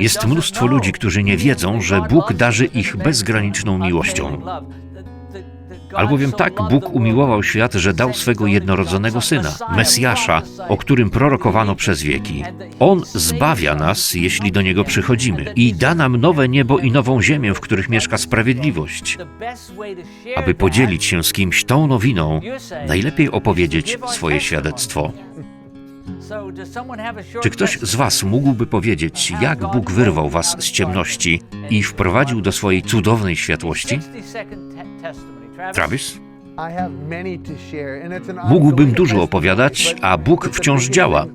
Jest mnóstwo ludzi, którzy nie wiedzą, że Bóg darzy ich bezgraniczną miłością. Albowiem tak Bóg umiłował świat, że dał swego jednorodzonego Syna, Mesjasza, o którym prorokowano przez wieki. On zbawia nas, jeśli do Niego przychodzimy i da nam nowe niebo i nową ziemię, w których mieszka sprawiedliwość. Aby podzielić się z kimś tą nowiną, najlepiej opowiedzieć swoje świadectwo. Czy ktoś z Was mógłby powiedzieć, jak Bóg wyrwał Was z ciemności i wprowadził do swojej cudownej światłości? Travis? Mógłbym dużo opowiadać, a Bóg wciąż działa.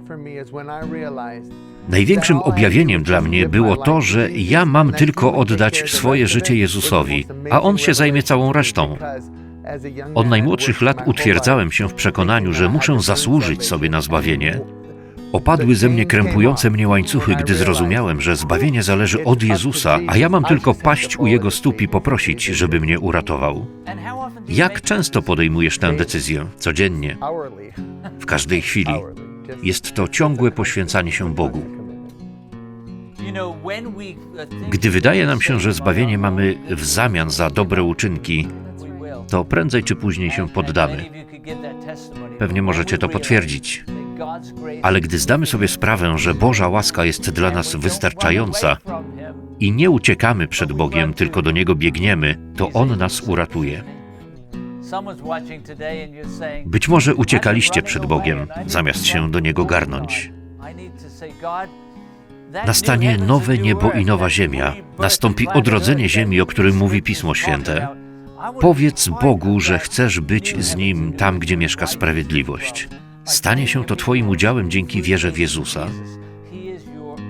Największym objawieniem dla mnie było to, że ja mam tylko oddać swoje życie Jezusowi, a On się zajmie całą resztą. Od najmłodszych lat utwierdzałem się w przekonaniu, że muszę zasłużyć sobie na zbawienie. Opadły ze mnie krępujące mnie łańcuchy, gdy zrozumiałem, że zbawienie zależy od Jezusa, a ja mam tylko paść u Jego stóp i poprosić, żeby mnie uratował. Jak często podejmujesz tę decyzję? Codziennie, w każdej chwili. Jest to ciągłe poświęcanie się Bogu. Gdy wydaje nam się, że zbawienie mamy w zamian za dobre uczynki, to prędzej czy później się poddamy. Pewnie możecie to potwierdzić. Ale gdy zdamy sobie sprawę, że Boża łaska jest dla nas wystarczająca i nie uciekamy przed Bogiem, tylko do Niego biegniemy, to On nas uratuje. Być może uciekaliście przed Bogiem, zamiast się do Niego garnąć. Nastanie nowe niebo i nowa ziemia. Nastąpi odrodzenie ziemi, o którym mówi Pismo Święte. Powiedz Bogu, że chcesz być z Nim tam, gdzie mieszka sprawiedliwość. Stanie się to Twoim udziałem dzięki wierze w Jezusa.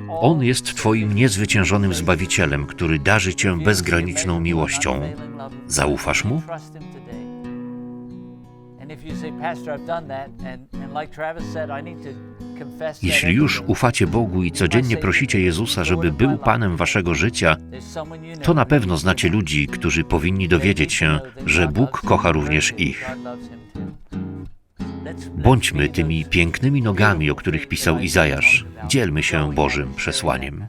On jest Twoim niezwyciężonym Zbawicielem, który darzy Cię bezgraniczną miłością. Zaufasz Mu? Jeśli już ufacie Bogu i codziennie prosicie Jezusa, żeby był Panem Waszego życia, to na pewno znacie ludzi, którzy powinni dowiedzieć się, że Bóg kocha również ich. Bądźmy tymi pięknymi nogami, o których pisał Izajasz. Dzielmy się Bożym przesłaniem.